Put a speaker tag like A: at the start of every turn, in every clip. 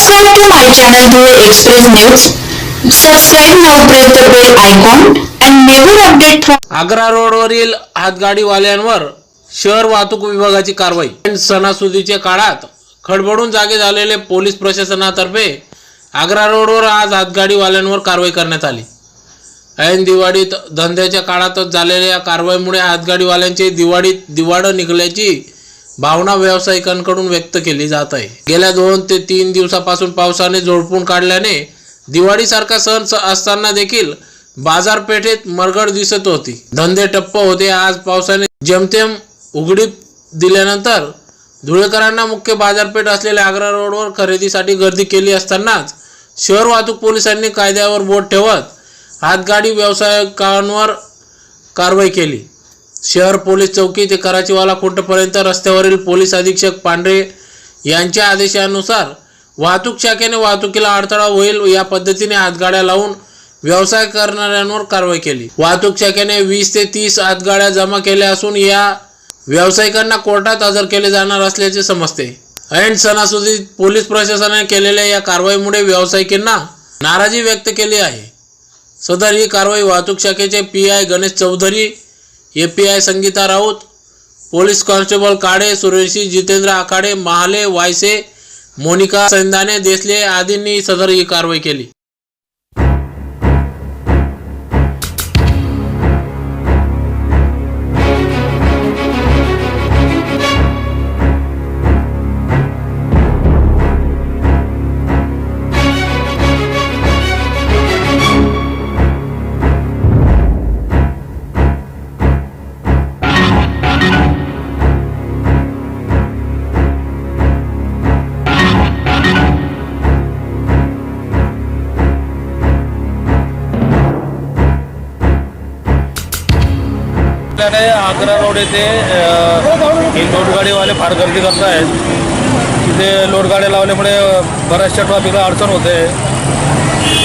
A: Subscribe to my channel Dhule Express News. Subscribe now, press the bell icon? And never update from
B: Agra रोडवरील हातगाडीवाल्यांवर शहर वाहतूक विभागाची कारवाई. सणासुदीच्या काळात खडबडून जागे झालेले पोलीस प्रशासनातर्फे आग्रा रोडवर आज हातगाडीवाल्यांवर कारवाई करण्यात आली. ऐन दिवाळीत धंद्याच्या काळातच झालेल्या या कारवाईमुळे हातगाडीवाल्यांचे दिवाळीत दिवाडं निघल्याची भावना व्यावसायिकांकडून व्यक्त केली जात आहे. गेल्या दोन ते तीन दिवसापासून पावसाने झोडपून काढल्याने दिवाळीसारखा सण स- असताना देखील बाजारपेठेत मरगड दिसत होती. धंदे टप्प होते. आज पावसाने जेमतेम उघडीप दिल्यानंतर धुळेकरांना मुख्य बाजारपेठ असलेल्या आग्रा रोडवर खरेदीसाठी गर्दी केली असतानाच शहर वाहतूक पोलिसांनी कायद्यावर बोट ठेवत हातगाडी व्यावसायिकांवर कारवाई केली. शहर पोलीस चौकी ते कराचीवाला खुंटपर्यंत रस्त्यावरील पोलीस अधीक्षक पांढरे यांच्या आदेशानुसार वाहतूक शाखेने वाहतुकीला अडथळा होईल या पद्धतीने हातगाड्या लावून व्यवसाय करणाऱ्यांवर कारवाई केली. वाहतूक शाखेने वीस ते तीस हातगाड्या जमा केल्या असून या व्यावसायिकांना कोर्टात हजर केले जाणार असल्याचे समजते. ऐन सणासुदीत पोलीस प्रशासनाने केलेल्या या कारवाईमुळे व्यावसायिकांना नाराजी व्यक्त केली आहे. सदर ही कारवाई वाहतूक शाखेचे P I Ganesh Chaudhari A P I Sangeeta Raut police constable Kade Sureshi Jitendra आखाडे महाले वायसे मोनिका संदाने देसले आदींनी सदर ही कारवाई केली.
C: आपल्याकडे आग्रा रोड येथे हे लोडगाडीवाले फार गर्दी करत आहेत तिथे लोडगाड्या लावल्यामुळे बऱ्याचशा ट्रॉफिकला अडचण होते.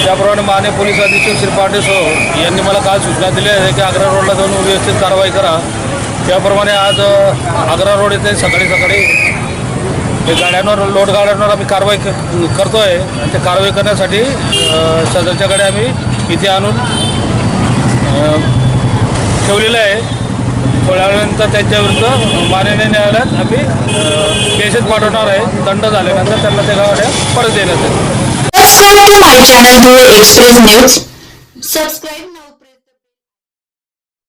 C: त्याप्रमाणे माने पोलीस अधीक्षक श्री पांडेसो यांनी मला काल सूचना दिली आहे की आग्रा रोडला जाऊन व्यवस्थित कारवाई करा. त्याप्रमाणे आज आग्रा रोड येथे सकाळी सकाळी गाड्यांवर लोड गाड्यांवर आम्ही कारवाई क- करतो आहे आणि ते कारवाई करण्यासाठी सदरच्याकडे सदरच्या आम्ही इथे आणून ठेवलेलं आहे. थोड्या वेळानंतर त्यांच्याविरुद्ध माननीय न्यायालयात आम्ही केसेस पाठवणार आहे. दंड झाल्यानंतर त्यांना त्या गाड्या परत देण्यात येईल.
A: सबस्क्राईब